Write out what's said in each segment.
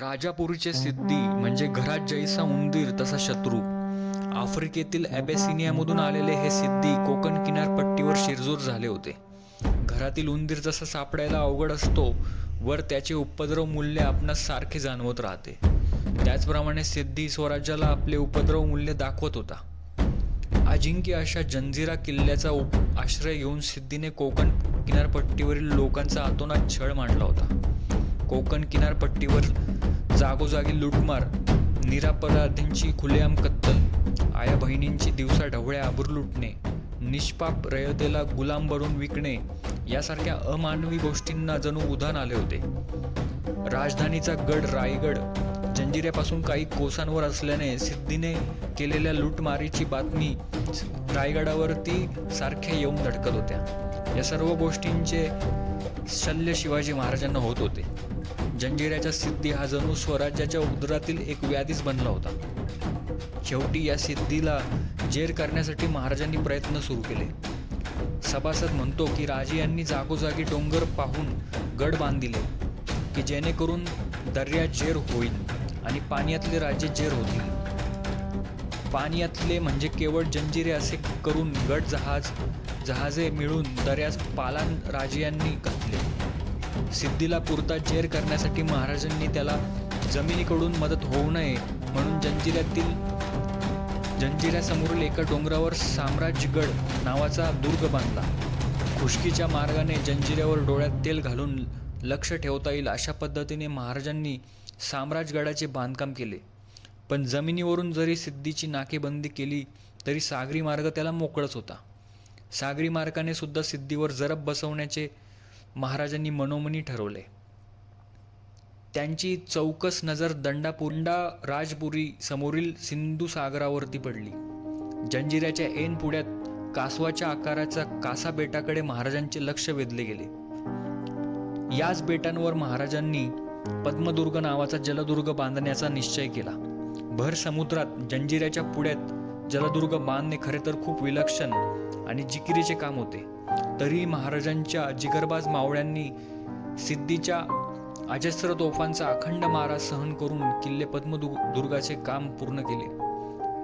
राजापुरीचे सिद्धी म्हणजे घरात जैसा उंदीर तसा शत्रू. आफ्रिकेतील ॲबेसिनियामधून आलेले हे सिद्धी कोकण किनारपट्टीवर शिरजोर झाले होते. घरातील उंदीर जसा सापडायला अवघड असतो वर त्याचे उपद्रव मूल्य आपणास सारखे जाणवत राहते. त्याचप्रमाणे सिद्धी स्वराज्याला आपले उपद्रव मूल्य दाखवत होता. अजिंक्य अशा जंजिरा किल्ल्याचा उप आश्रय घेऊन सिद्धीने कोकण किनारपट्टीवरील लोकांचा अतोनात छळ मांडला होता. कोकण किनारपट्टीवर जागोजागी लुटमार निरापराधींची खुलेआम कत्तल आया बहिणींची दिवसा ढवळ्या आबूर लुटणे निष्पाप रयतेला गुलाम बनून विकणे यासारख्या अमानवी गोष्टींना जणू उधाण आले होते. राजधानीचा गड रायगड जंजिऱ्यापासून काही कोसांवर असल्याने सिद्धीने केलेल्या लूटमारीची बातमी रायगडावरती सारख्या येऊन धडकत होत्या. या सर्व गोष्टींचे शल्य शिवाजी महाराजांना होत होते. जंजिऱ्याच्या सिद्धी हा जणू स्वराज्याच्या उदरातील एक व्याधीच बनला होता. शेवटी या सिद्धीला जेर करण्यासाठी महाराजांनी प्रयत्न सुरू केले. सभासद म्हणतो की राजे यांनी जागोजागी डोंगर पाहून गड बांधिले की जेणेकरून दर्या जेर होईल आणि पाण्यातले राजे जेर होतील. पाण्यातले म्हणजे केवळ जंजिरे असे करून गड जहाज जहाजे मिळून दर्यास पालान राजे यांनी सिद्धीला पुरता जेर करण्यासाठी महाराजांनी त्याला जमिनीकडून मदत होऊ नये म्हणून जंजिऱ्यातील जंजिऱ्यासमोरील एका डोंगरावर साम्राज्यगड नावाचा दुर्ग बांधला. खुशकीच्या मार्गाने जंजिऱ्यावर डोळ्यात तेल घालून लक्ष ठेवता येईल अशा पद्धतीने महाराजांनी साम्राज्यगडाचे बांधकाम केले. पण जमिनीवरून जरी सिद्धीची नाकेबंदी केली तरी सागरी मार्ग त्याला मोकळच होता. सागरी मार्गाने सुद्धा सिद्धीवर जरब बसवण्याचे महाराजांनी मनोमनी ठरवले. त्यांची चौकस नजर दंडापुंडा राजपुरी समोरील सिंधू सागरावरती पडली. जंजिऱ्याच्या ऐन पुढ्यात कासवाच्या आकाराच्या कासा बेटाकडे महाराजांचे लक्ष वेधले गेले. याच बेटांवर महाराजांनी पद्मदुर्ग नावाचा जलदुर्ग बांधण्याचा निश्चय केला. भर समुद्रात जंजिऱ्याच्या पुढ्यात जलदुर्ग बांधणे खरे तर खूप विलक्षण आणि जिकिरीचे काम होते. तरीही महाराजांच्या जिगरबाज मावळ्यांनी सिद्धीच्या अजस्र तोफांचा अखंड मारा सहन करून किल्ले पद्मदुर्गाचे काम पूर्ण केले.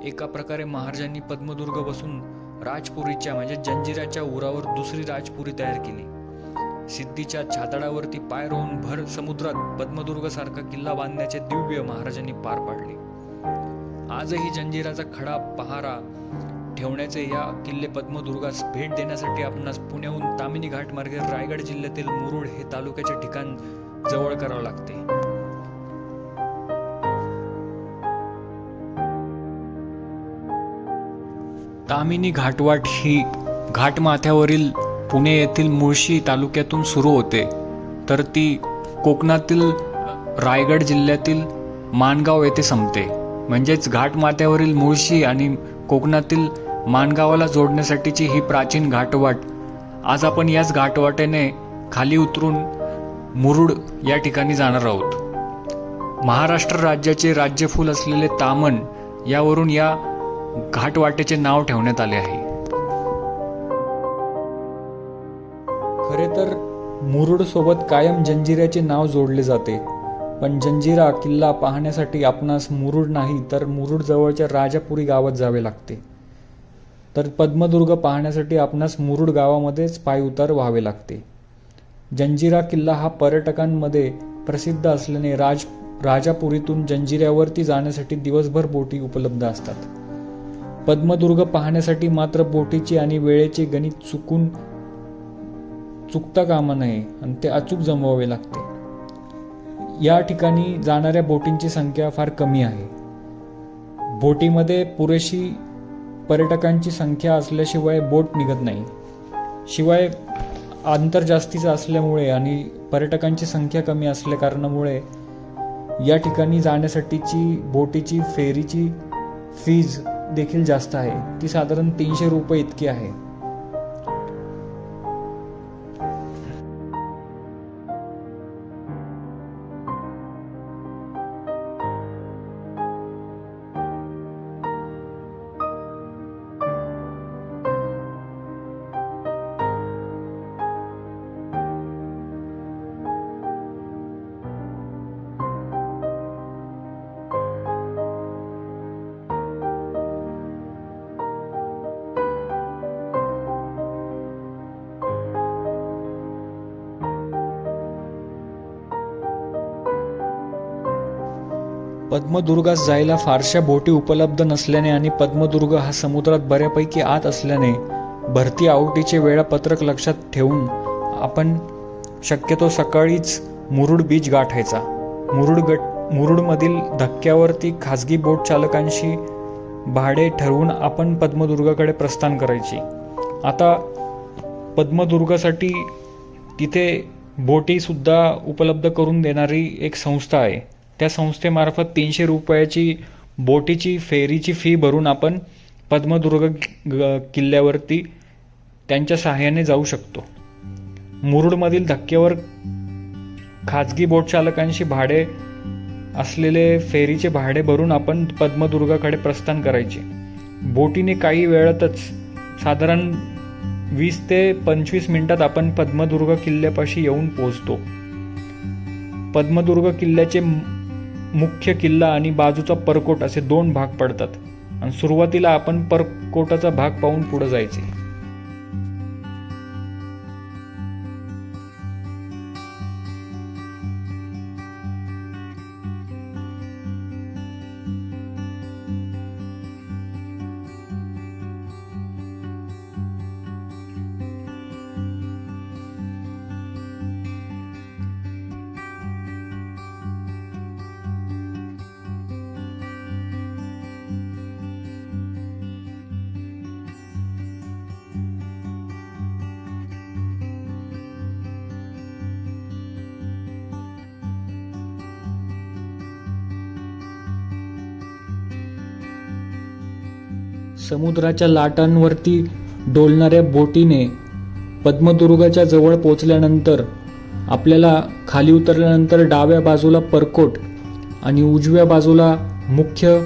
एका प्रकारे महाराजांनी पद्मदुर्ग बसून राजपुरीच्या म्हणजे जंजिराच्या उरावर दुसरी राजपुरी तयार केली. सिद्धीच्या छाताडावरती पाय रोवून भर समुद्रात पद्मदुर्ग सारखा किल्ला बांधण्याचे दिव्य महाराजांनी पार पाडले. आजही जंजिराचा खडा पहारा ठेवण्याचे या किल्ले पद्मदुर्गास भेट देण्यासाठी आपणास पुण्याहून तामिनी घाट मार्गे रायगड जिल्ह्यातील मुरुड हे तालुक्याचे ठिकाण जवळ करावं लागते. तामिनी घाटवाट ही घाटमाथ्यावरील पुणे येथील मुळशी तालुक्यातून सुरू होते. तर ती कोकणातील रायगड जिल्ह्यातील माणगाव येथे संपते. म्हणजेच घाटमाथ्यावरील मुळशी आणि कोकणातील माणगावाला जोडण्यासाठीची ही प्राचीन घाटवाट. आज आपण याच घाटवाटेने खाली उतरून मुरुड या ठिकाणी जाणार आहोत. महाराष्ट्र राज्याचे राज्यफूल असलेले तामण यावरून या घाटवाटेचे नाव ठेवण्यात आले आहे. खरे तर मुरुड सोबत कायम जंजिऱ्याचे नाव जोडले जाते. पण जंजिरा किल्ला पाहण्यासाठी आपणास मुरुड नाही तर मुरुड जवळच्या राजापुरी गावात जावे लागते. तर पद्मदुर्ग पाहण्यासाठी आपणास मुरुड गावामध्येच पायउतार व्हावे लागते. जंजिरा किल्ला हा पर्यटकांमध्ये प्रसिद्ध असल्याने राज राजापुरीतून जंजिऱ्यावरती जाण्यासाठी दिवसभर बोटी उपलब्ध असतात. पद्मदुर्ग पाहण्यासाठी मात्र बोटीची आणि वेळेचे गणित चुकून चुकता कामा नये आणि ते अचूक जमवावे लागते. या ठिकाणी जाणाऱ्या बोटींची संख्या फार कमी आहे. बोटीमध्ये पुरेशी पर्यटकांची संख्या असल्याशिवाय बोट निघत नाही. शिवाय अंतर जास्तीचं असल्यामुळे आणि पर्यटकांची संख्या कमी असल्या कारणामुळे या ठिकाणी जाण्यासाठीची बोटीची फेरीची फीज देखील जास्त आहे. ती साधारण तीनशे रुपये इतकी आहे. पद्मदुर्गास जायला फारशा बोटी उपलब्ध नसल्याने आणि पद्मदुर्ग हा समुद्रात बऱ्यापैकी आत असल्याने भरती आवटीचे वेळापत्रक लक्षात ठेवून आपण शक्यतो सकाळीच मुरुड बीच गाठायचा. मुरुड गट मुरुडमधील धक्क्यावरती खाजगी बोट चालकांशी भाडे ठरवून आपण पद्मदुर्गाकडे प्रस्थान करायची. आता पद्मदुर्गासाठी तिथे बोटीसुद्धा उपलब्ध करून देणारी एक संस्था आहे. त्या संस्थेमार्फत तीनशे रुपयाची बोटीची फेरीची फी भरून आपण पद्मदुर्ग किल्ल्यावरती त्यांच्या सहाय्याने जाऊ शकतो. मुरुडमधील धक्क्यावर खाजगी बोट चालकांशी भाडे असलेले फेरीचे भाडे भरून आपण पद्मदुर्गाकडे प्रस्थान करायचे. बोटीने काही वेळातच साधारण वीस ते पंचवीस मिनिटात आपण पद्मदुर्ग किल्ल्यापाशी येऊन पोहोचतो. पद्मदुर्ग किल्ल्याचे मुख्य किल्ला आणि बाजूचा परकोट असे दोन भाग पडतात. आणि सुरुवातीला आपण परकोटाचा भाग पाहून पुढे जायचे. समुद्राच्या लाटांवरती डोलणाऱ्या बोटीने पद्मदुर्गाच्या जवळ पोचल्यानंतर आपल्याला खाली उतरल्यानंतर डाव्या बाजूला परकोट आणि उजव्या बाजूला मुख्य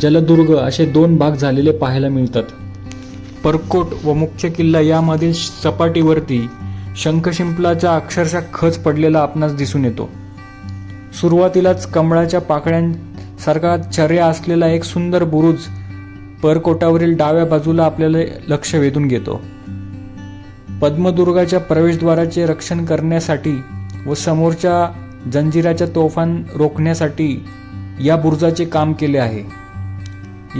जलदुर्ग असे दोन भाग झालेले पाहायला मिळतात. परकोट व मुख्य किल्ला यामधील सपाटीवरती शंखशिंपलाचा अक्षरशः खच पडलेला आपणास दिसून येतो. सुरुवातीलाच कमळाच्या पाकळ्यांसारखा चर्या असलेला एक सुंदर बुरुज परकोटावरील डाव्या बाजूला आपल्याला लक्ष वेधून घेतो. पद्मदुर्गाच्या प्रवेशद्वाराचे रक्षण करण्यासाठी व समोरच्या जंजिराच्या तोफान रोखण्यासाठी या बुरजाचे काम केले आहे.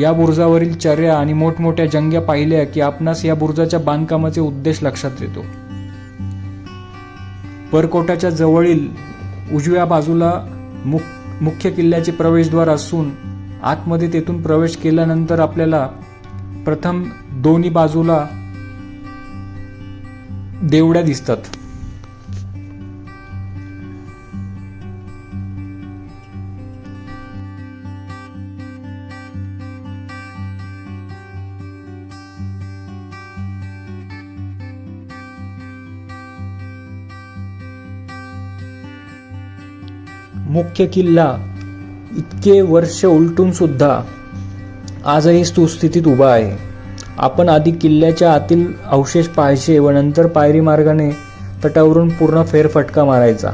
या बुरुजावरील चर्या आणि मोठमोठ्या जंग्या पाहिल्या की आपणास या बुरुजाच्या बांधकामाचे उद्देश लक्षात येतो. परकोटाच्या जवळील उजव्या बाजूला मुख मुख्य किल्ल्याचे प्रवेशद्वार असून आतमध्ये तेथून प्रवेश केल्यानंतर आपल्याला प्रथम दोन्ही बाजूला देवड्या दिसतात. मुख्य किल्ला इतके वर्ष उलटून सुद्धा आजही सुस्थितीत उभा आहे. आपण आधी किल्ल्याच्या आतील अवशेष पाहायचे व नंतर पायरी मार्गाने तटावरून पूर्ण फेरफटका मारायचा.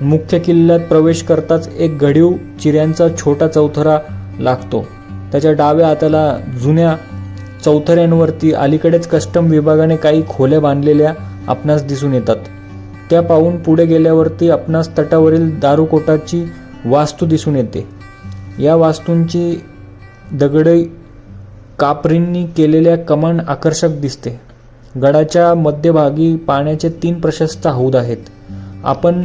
मुख्य किल्ल्यात प्रवेश करताच एक घडीव चिऱ्यांचा छोटा चौथरा लागतो. त्याच्या डाव्या हाताला जुन्या चौथऱ्यांवरती अलीकडेच कस्टम विभागाने काही खोल्या बांधलेल्या आपणास दिसून येतात. त्या पाहून पुढे गेल्यावरती आपणास तटावरील दारुकोटाची वास्तू दिसून येते. या वास्तूंची दगडे कापरींनी केलेल्या कमान आकर्षक दिसते. गडाच्या मध्यभागी पाण्याचे तीन प्रशस्त हौद आहेत. आपण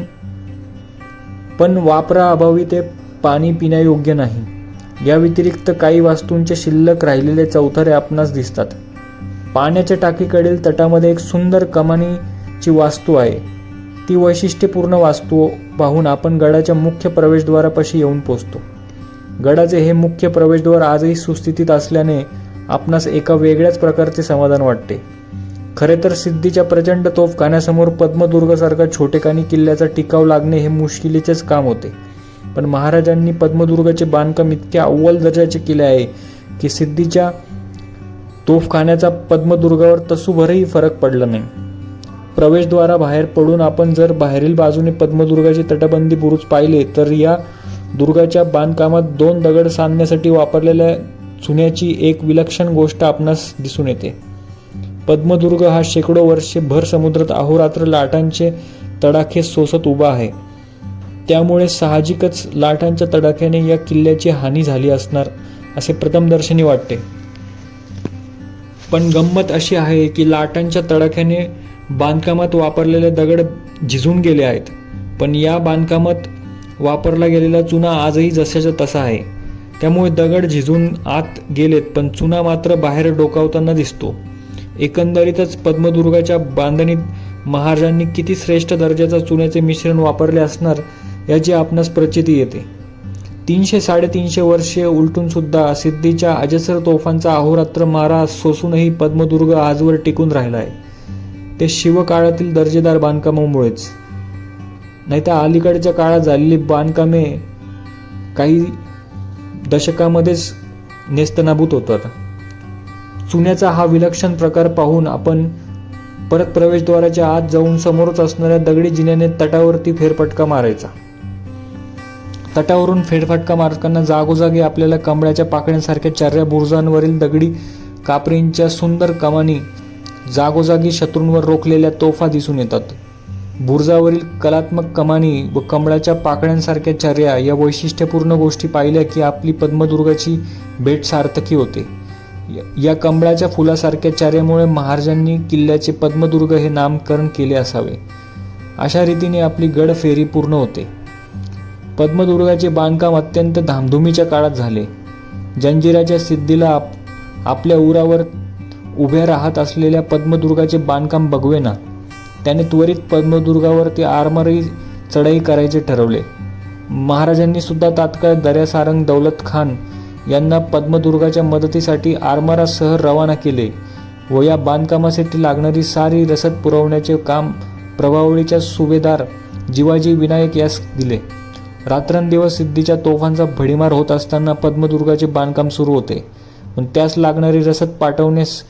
पण वापराअभावी ते पाणी पिण्यायोग्य नाही. या व्यतिरिक्त काही वास्तूंचे शिल्लक राहिलेले चौथरे आपणास दिसतात. पाण्याच्या टाकीकडील तटामध्ये एक सुंदर कमानीची वास्तू आहे. ती वैशिष्ट्यपूर्ण वास्तू पाहून आपण गडाच्या मुख्य प्रवेशद्वारापाशी येऊन पोचतो. गडाचे हे मुख्य प्रवेशद्वार आजही सुस्थितीत असल्याने आपणास एका वेगळ्याच प्रकारचे समाधान वाटते. खरे तर सिद्धीच्या प्रचंड तोफखान्यासमोर पद्मदुर्गसारखा छोटेखानी किल्ल्याचा टिकाव लागणे हे मुश्किलीचेच काम होते. पण महाराजांनी पद्मदुर्गाचे बांधकाम इतके अव्वल दर्जाचे केले आहे की सिद्धीच्या तोफखान्याचा पद्मदुर्गावर तसूभरही फरक पडला नाही. प्रवेशद्वारा बाहेर पडून आपण जर बाहेरील बाजूने पद्मदुर्गाची तटबंदी बुरुज पाहिले तर या दुर्गाच्या बांधकामात दोन दगड सांधण्यासाठी वापरलेल्या चुन्याची एक विलक्षण गोष्ट आपणास दिसून येते. पद्मदुर्ग हा शेकडो वर्षे भर समुद्रात अहोरात्र लाटांचे तडाखे सोसत उभा आहे. त्यामुळे साहजिकच लाटांच्या तडाख्याने या किल्ल्याची हानी झाली असणार असे प्रथमदर्शनी वाटते. पण गंमत अशी आहे की लाटांच्या तडाख्याने बांधकामात वापरलेले दगड झिजून गेले आहेत. पण या बांधकामात वापरला गेलेला चुना आजही जशाचा तसा आहे. त्यामुळे दगड झिजून आत गेलेत पण चुना मात्र बाहेर डोकावताना दिसतो. एकंदरीतच पद्मदुर्गाच्या बांधणीत महाराजांनी किती श्रेष्ठ दर्जाचा चुन्याचे मिश्रण वापरले असणार याची आपणास प्रचिती येते. तीनशे साडेतीनशे वर्षे उलटून सुद्धा सिद्धीच्या अजसर तोफांचा अहोरात्र मारा सोसूनही पद्मदुर्ग आजवर टिकून राहिला आहे. ते शिवकाळातील दर्जेदार बांधकामामुळेच. नाही तर अलीकडच्या काळात झालेली बांधकामे काही दशकामध्येच नेस्तनाभूत होतात. चुन्याचा हा विलक्षण प्रकार पाहून आपण परत प्रवेशद्वाराच्या आत जाऊन समोरच असणाऱ्या दगडी जिन्याने तटावरती फेरफटका मारायचा. तटावरून फेरफटका मारताना जागोजागी आपल्याला कमळाच्या पाकड्यांसारख्या चार्या बुरुजांवरील दगडी कापरींच्या सुंदर कमानी जागोजागी शत्रूंवर रोखलेल्या तोफा दिसून येतात. बुर्जावरील कलात्मक कमानी व कमळाच्या पाकळ्यांसारख्या चर्या या वैशिष्ट्यपूर्ण गोष्टी पाहिल्या की आपली पद्मदुर्गाची भेट सार्थकी होते. या- या कमळाच्या फुलासारख्या चार्यामुळे महाराजांनी किल्ल्याचे पद्मदुर्ग हे नामकरण केले असावे. अशा रीतीने आपली गड फेरी पूर्ण होते. पद्मदुर्गाचे बांधकाम अत्यंत धामधुमीच्या काळात झाले. जंजिराच्या सिद्धीला आप आपल्या उरावर उभ्या राहत असलेल्या पद्मदुर्गाचे बांधकाम बघवेना. त्याने त्वरित पद्मदुर्गावरती आरमारी चढाई करायचे ठरवले. महाराजांनी सुद्धा तात्काळ दर्यासारंग दौलत खान यांना पद्मदुर्गाच्या मदतीसाठी आरमारासह रवाना केले व या बांधकामासाठी लागणारी सारी रसद पुरवण्याचे काम प्रभावळीच्या सुभेदार जिवाजी विनायक यास दिले. रात्रंदिवस सिद्धीच्या तोफांचा भडीमार होत असताना पद्मदुर्गाचे बांधकाम सुरू होते. पण त्यास लागणारी रसद पाठवण्यास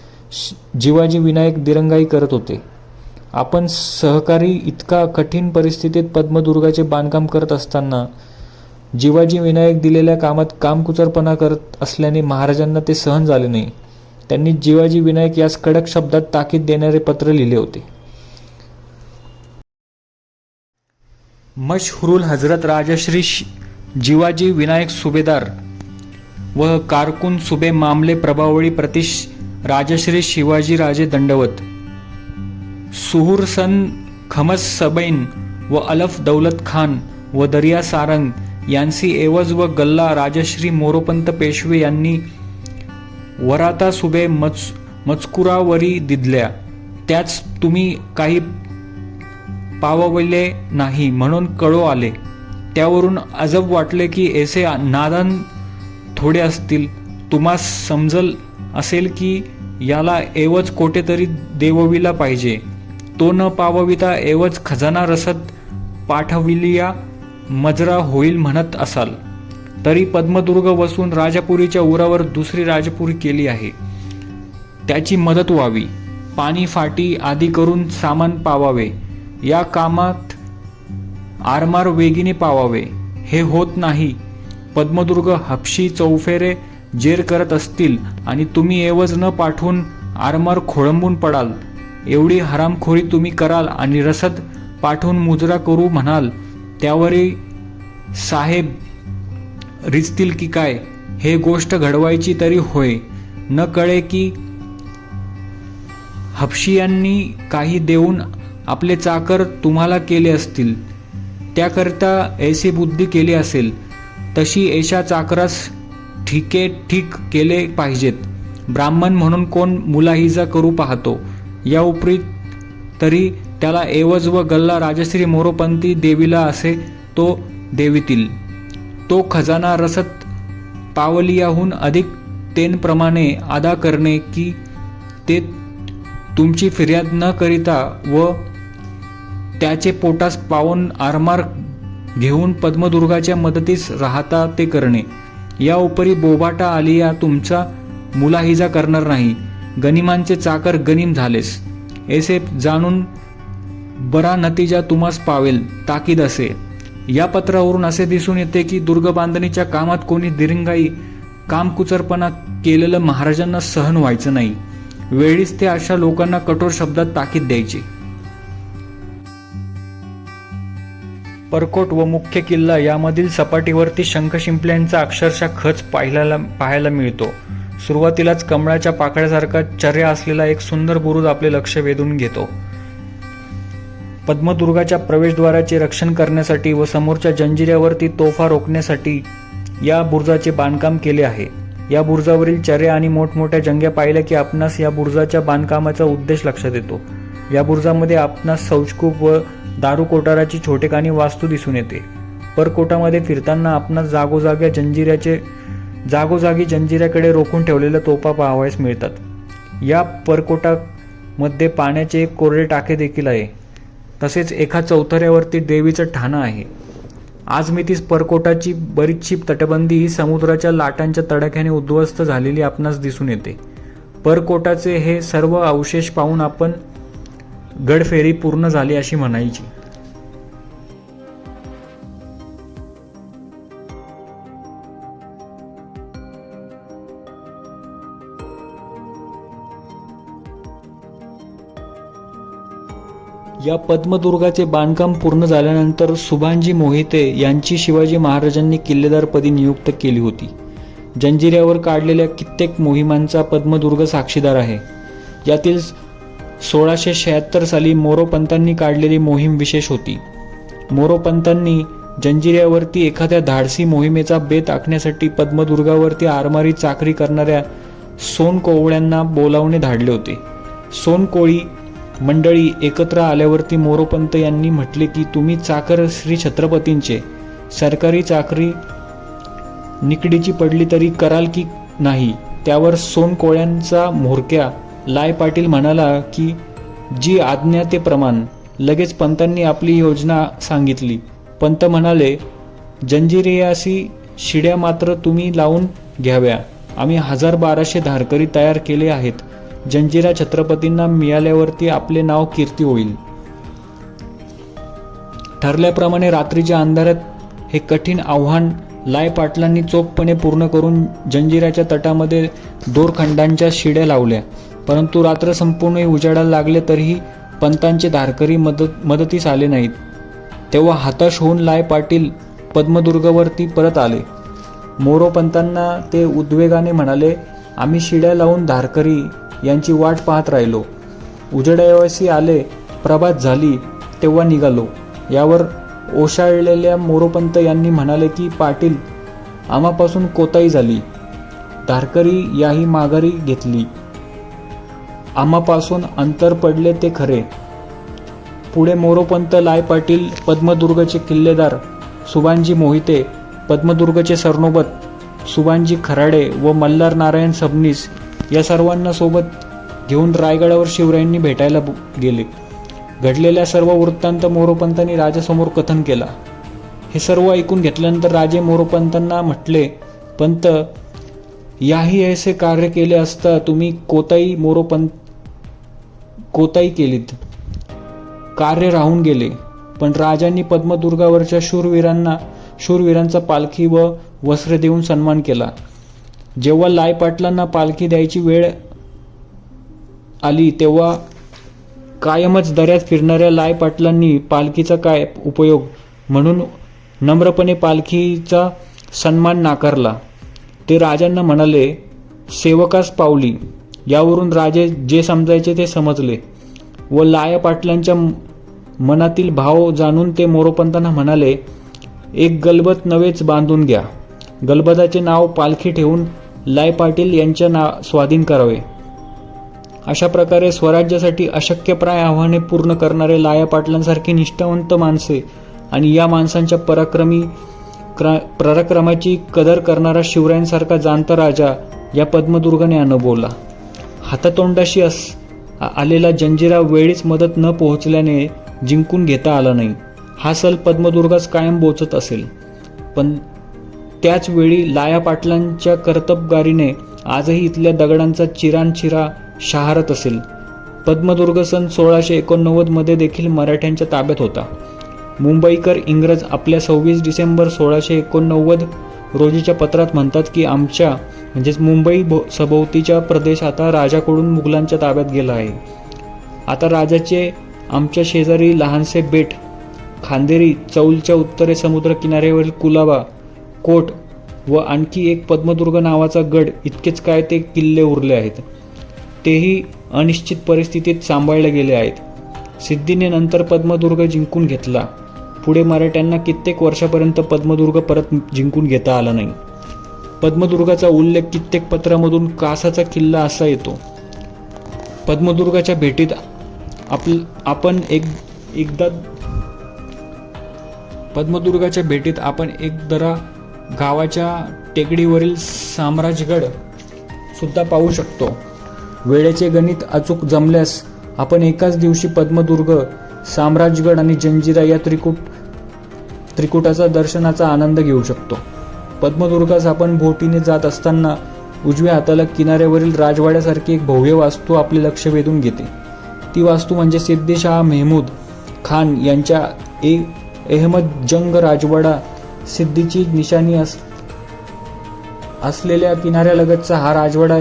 जिवाजी विनायक दिरंगाई करत होते. आपण सहकारी इतका कठीण परिस्थितीत पद्मदुर्गाचे बांधकाम करत असताना जिवाजी विनायक दिलेल्या कामात कामकुचरपणा करत असल्याने महाराजांना ते सहन झाले नाही. त्यांनी जिवाजी विनायक यास कडक शब्दात ताकीद देणारे पत्र लिहिले होते. मशहुरुल हजरत राजश्री श- जिवाजी विनायक सुभेदार व कारकुन सुबे मामले प्रभावळी प्रतिश राजश्री शिवाजी राजे दंडवत. सुहूरसन खमस सबैन व अलफ दौलत खान व दर्या सारंग यांची एवज व गल्ला राजश्री मोरोपंत पेशवे यांनी वराता सुबे मच मजकुरावरी दिदल्या. त्याच तुम्ही काही पाववले नाही म्हणून कळो आले. त्यावरून अजब वाटले की ऐसे नादान थोडे असतील. तुम्हास समजल असेल की याला एवच कोठेतरी देवविला पाहिजे. तो न पावविता एवच खजाना रसत पाठविलिया मजरा होईल म्हणत असाल. तरी पद्मदुर्ग वसून राजापुरीच्या उरावर दुसरी राजपुरी केली आहे. त्याची मदत व्हावी. पाणी फाटी आदी करून सामान पावावे. या कामात आरमार वेगीने पावावे. हे होत नाही. पद्मदुर्ग हपशी चौफेरे जेर करत असतील आणि तुम्ही एवज न पाठवून आरमार खोळंबून पडाल एवढी हरामखोरी तुम्ही कराल आणि रसद पाठवून मुजरा करू म्हणाल त्यावरही साहेब रिचतील की काय? हे गोष्ट घडवायची तरी होय. न कळे की हपशियांनी काही देऊन आपले चाकर तुम्हाला केले असतील. त्याकरिता ऐसी बुद्धी केली असेल. तशी ऐशा चाकरास ठीके ठीक केले पाहिजेत. ब्राह्मण म्हणून कोण मुलाहिजा करू पाहतो? या उपरी तरी त्याला एवज व गल्ला राजश्री मोरोपंती देवीला असे तो देवीतील. तो खजाना रसत पावलियाहून अधिक तेनप्रमाणे अदा करणे की ते तुमची फिर्याद न करिता व त्याचे पोटास पावून आरमार घेऊन पद्मदुर्गाच्या मदतीस राहता ते करणे. या उपरी बोबाटा आलिया तुमचा मुलाहिजा करणार नाही. गनिमांचे चाकर गनिम झालेस. एसे जाणून बरा नतीजा तुम्हास पावेल ताकीद असे. या पत्रावरून असे दिसून येते की दुर्ग बांधणीच्या कामात कोणी दिरंगाई कामकुचरपणा केलेलं महाराजांना सहन व्हायचं नाही. वेळीच ते अशा लोकांना कठोर शब्दात ताकीद द्यायची. परकोट व मुख्य किल्ला यामधील सपाटीवरती शंख शिंपल्यांचा अक्षरशः खच पाहिल्याला पाहायला मिळतो. सुरुवातीलाच कमळाच्या पाकळ्यासारखा चर्या असलेला एक सुंदर बुरुज आपले लक्ष वेधून घेतो. पद्मदुर्गाच्या प्रवेशद्वाराचे रक्षण करण्यासाठी व समोरच्या जंजिऱ्यावरती तोफा रोखण्यासाठी या बुरुजाचे बांधकाम केले आहे. या बुरुजावरील चर्या आणि मोठमोठ्या जंग्या पाहिल्या की आपणास या बुरुजाच्या बांधकामाचा उद्देश लक्षात येतो. या बुरुजामध्ये आपणास शौचकूप व दारू कोठाराची छोटेखानी वास्तू दिसून येते. परकोटामध्ये फिरताना आपणास जागोजाग्या जंजिऱ्याचे जागोजागी जंजिऱ्याकडे रोखून ठेवलेल्या तोपा पाहावयास मिळतात. या परकोटामध्ये पाण्याचे एक कोरडे टाके देखील आहे. तसेच एका चौथऱ्यावरती देवीचं ठाणं आहे. आज मी तीच परकोटाची बरीचशी तटबंदी ही समुद्राच्या लाटांच्या तडाख्याने उद्ध्वस्त झालेली आपणास दिसून येते. परकोटाचे हे सर्व अवशेष पाहून आपण गडफेरी पूर्ण झाली अशी म्हणायची. या पद्मदुर्गाचे बांधकाम पूर्ण झाल्यानंतर सुभानजी मोहिते यांची शिवाजी महाराजांनी किल्लेदारपदी नियुक्त केली होती. जंजिऱ्यावर काढलेल्या कित्येक मोहिमांचा पद्मदुर्ग साक्षीदार आहे. यातील सोळाशे शहात्तर साली मोरोपंतांनी काढलेली मोहीम विशेष होती. मोरोपंतांनी जंजिऱ्यावरती एखाद्या धाडसी मोहिमेचा बेत आखण्यासाठी पद्मदुर्गावरती आरमारी चाकरी करणाऱ्या सोनकोवळ्यांना बोलावणे धाडले होते. सोनकोळी मंडळी एकत्र आल्यावरती मोरोपंत यांनी म्हटले की तुम्ही चाकर श्री छत्रपतींचे. सरकारी चाकरी निकडीची पडली तरी कराल की नाही त्यावर सोनकोळ्यांचा म्होरक्या लाय पाटील म्हणाला की जी आज्ञा ते प्रमाण. लगेच पंतांनी आपली योजना सांगितली. पंत म्हणाले जंजिरियासी शिड्या मात्र तुम्ही लावून घ्याव्या. आम्ही हजार बाराशे धारकरी तयार केले आहेत. जंजिरा छत्रपतींना मिळाल्यावरती आपले नाव कीर्ती होईल. ठरल्याप्रमाणे रात्रीच्या अंधारात हे कठीण आव्हान लाय पाटलांनी चोखपणे पूर्ण करून जंजिराच्या तटामध्ये दोरखंडांच्या शिड्या लावल्या. परंतु रात्र संपूर्ण उजाडायला लागले तरीही पंतांचे धारकरी मदत मदतीस आले नाहीत. तेव्हा हताश होऊन लाय पाटील पद्मदुर्गवरती परत आले. मोरोपंतांना ते उद्वेगाने म्हणाले आम्ही शिड्या लावून धारकरी यांची वाट पाहत राहिलो. उजेडावयासी आले प्रभात झाली तेव्हा निघालो. यावर ओशाळलेल्या मोरोपंत यांनी म्हणाले की पाटील आम्हापासून कोताई झाली. धारकरी याही माघारी घेतली. आम्हापासून अंतर पडले ते खरे. पुढे मोरोपंत लाय पाटील पद्मदुर्गचे किल्लेदार सुभानजी मोहिते पद्मदुर्गचे सरनोबत सुभानजी खराडे व मल्हार नारायण सबनीस या सर्वांना सोबत घेऊन रायगडावर शिवरायांनी भेटायला गेले. घडलेल्या सर्व वृत्तांत मोरोपंतांनी राजासमोर कथन केला. हे सर्व ऐकून घेतल्यानंतर राजे मोरोपंतांना म्हटले पंत याही ऐसे कार्य केले असता तुम्ही कोताई मोरोपंत कोताही केलीत. कार्य राहून गेले पण राजांनी पद्मदुर्गावरच्या शूरवीरांना शूरवीरांचा पालखी व वस्त्र देऊन सन्मान केला. जेव्हा लायपाटलांना पालखी द्यायची वेळ आली तेव्हा कायमच दऱ्यात फिरणाऱ्या लायपाटलांनी पालखीचा काय उपयोग? म्हणून नम्रपणे पालखीचा सन्मान नाकारला. ते राजांना म्हणाले सेवकास पावली. यावरून राजे जे समजायचे ते समजले व लाया पाटलांच्या म- मनातील भाव जाणून ते मोरोपंतांना म्हणाले एक गलबत नवेच बांधून घ्या. गलबताचे नाव पालखी ठेवून लाय पाटील यांच्या ना स्वाधीन करावे. अशा प्रकारे स्वराज्यासाठी अशक्यप्राय आव्हाने पूर्ण करणारे लाया पाटलांसारखी निष्ठावंत माणसे आणि या माणसांच्या पराक्रमी क्रा पराक्रमाची कदर करणारा शिवरायांसारखा जाणता राजा या पद्मदुर्गाने अनुभवला. हातातोंडाशी अस आलेला जंजिरा वेळीच मदत न पोहोचल्याने जिंकून घेता आला नाही. हा सल पद्मदुर्गाच कायम बोचत असेल. पण त्याच वेळी लाया पाटलांच्या कर्तबगारीने आजही इथल्या दगडांचा चिरानचिरा शहारत असेल. पद्मदुर्ग सन सोळाशे एकोणनव्वदमध्ये देखील मराठ्यांच्या ताब्यात होता. मुंबईकर इंग्रज आपल्या सव्वीस डिसेंबर सोळाशे एकोणनव्वद रोजीच्या पत्रात म्हणतात की आमच्या म्हणजेच मुंबई भो सभोवतीचा प्रदेश आता राजाकडून मुघलांच्या ताब्यात गेला आहे. आता राजाचे आमच्या शेजारी लहानसे बेट खांदेरी चौलच्या उत्तरे समुद्र किनाऱ्यावरील कुलाबा कोट व आणखी एक पद्मदुर्ग नावाचा गड इतकेच काय ते किल्ले उरले आहेत. तेही अनिश्चित परिस्थितीत सांभाळले गेले आहेत. सिद्धीने नंतर पद्मदुर्ग जिंकून घेतला. पुढे मराठ्यांना कित्येक वर्षापर्यंत पद्मदुर्ग परत जिंकून घेता आला नाही. पद्मदुर्गाचा उल्लेख कित्येक पत्रामधून कासाचा किल्ला असा येतो. पद्मदुर्गाच्या भेटीत आप आपण एक एकदा पद्मदुर्गाच्या भेटीत आपण एक दरा गावाच्या टेकडीवरील साम्राजगड सुद्धा पाहू शकतो. वेळेचे गणित अचूक जमल्यास आपण एकाच दिवशी पद्मदुर्ग साम्राज्यगड आणि जंजिरा या त्रिकूट त्रिकुटाचा दर्शनाचा आनंद घेऊ शकतो. पद्मदुर्गास आपण बोटीने जात असताना उजव्या हाताला किनाऱ्यावरील राजवाड्यासारखी एक भव्य वास्तू आपले लक्ष वेधून घेते. ती वास्तू म्हणजे सिद्दीशाह मेहमूद खान यांच्या ए अहमद जंग राजवाडा सिद्धीची निशाणी अस असलेल्या किनाऱ्यालगतचा हा राजवाडा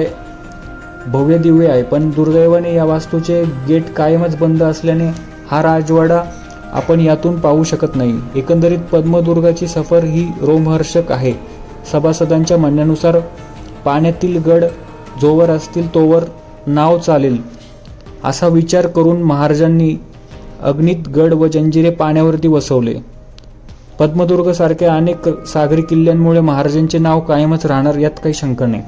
भव्य दिव्य आहे. पण दुर्दैवाने या वास्तूचे गेट कायमच बंद असल्याने हा राजवाडा आपण यातून पाहू शकत नाही. एकंदरीत पद्मदुर्गाची सफर ही रोमहर्षक आहे. सभासदांच्या म्हणण्यानुसार पाण्यातील गड जोवर असतील तोवर नाव चालेल. असा विचार करून महाराजांनी अग्नित गड व जंजिरे पाण्यावरती वसवले. पद्मदुर्गसारख्या अनेक सागरी किल्ल्यांमुळे महाराजांचे नाव कायमच राहणार यात काही शंका नाही.